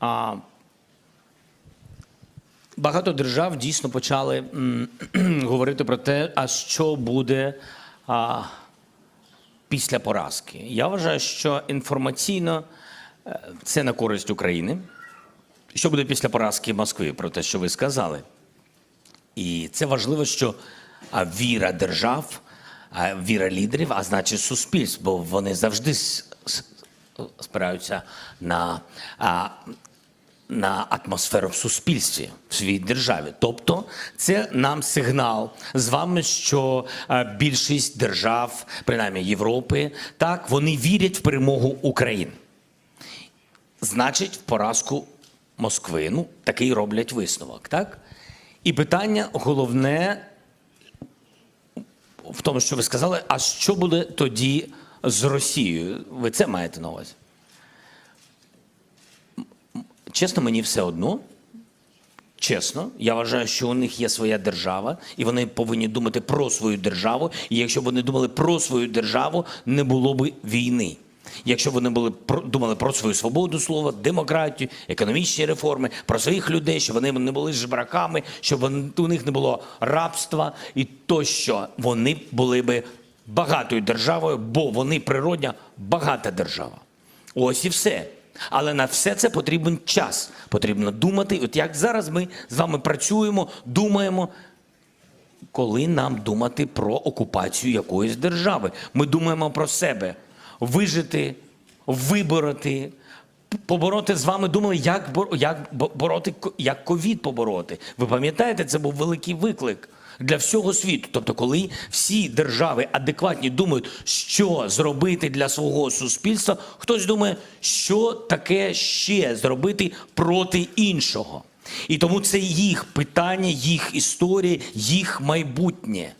А, багато держав дійсно почали говорити про те, а що буде а, після поразки. Я вважаю, що інформаційно е, це на користь України. Що буде після поразки Москви, про те, що ви сказали. І це важливо, що віра держав, віра лідерів, а значить суспільств, бо вони завжди спираються на, на атмосферу в суспільстві, в своїй державі. Тобто, це нам сигнал з вами, що більшість держав, принаймні Європи, так вони вірять в перемогу України. Значить, в поразку Москви. Ну, такий роблять висновок, так? І питання головне в тому, що ви сказали, а що буде тоді з Росією? Ви це маєте на увазі? Чесно, мені все одно. Чесно, я вважаю, що у них є своя держава, і вони повинні думати про свою державу. І якщо б вони думали про свою державу, не було б війни. Якщо б вони були думали про свою свободу слова, демократію, економічні реформи, про своїх людей, щоб вони не були жебраками, щоб у них не було рабства і тощо, вони були би багатою державою, бо вони природня багата держава. Ось і все. Але на все це потрібен час. Потрібно думати. От як зараз ми з вами працюємо, думаємо, коли нам думати про окупацію якоїсь держави. Ми думаємо про себе вижити, вибороти, побороти з вами. Думали, як, бороти, як ковід побороти. Ви пам'ятаєте, це був великий виклик. Для всього світу, тобто, коли всі держави адекватні думають, що зробити для свого суспільства, хтось думає, що таке ще зробити проти іншого. І тому це їх питання, їх історія, їх майбутнє.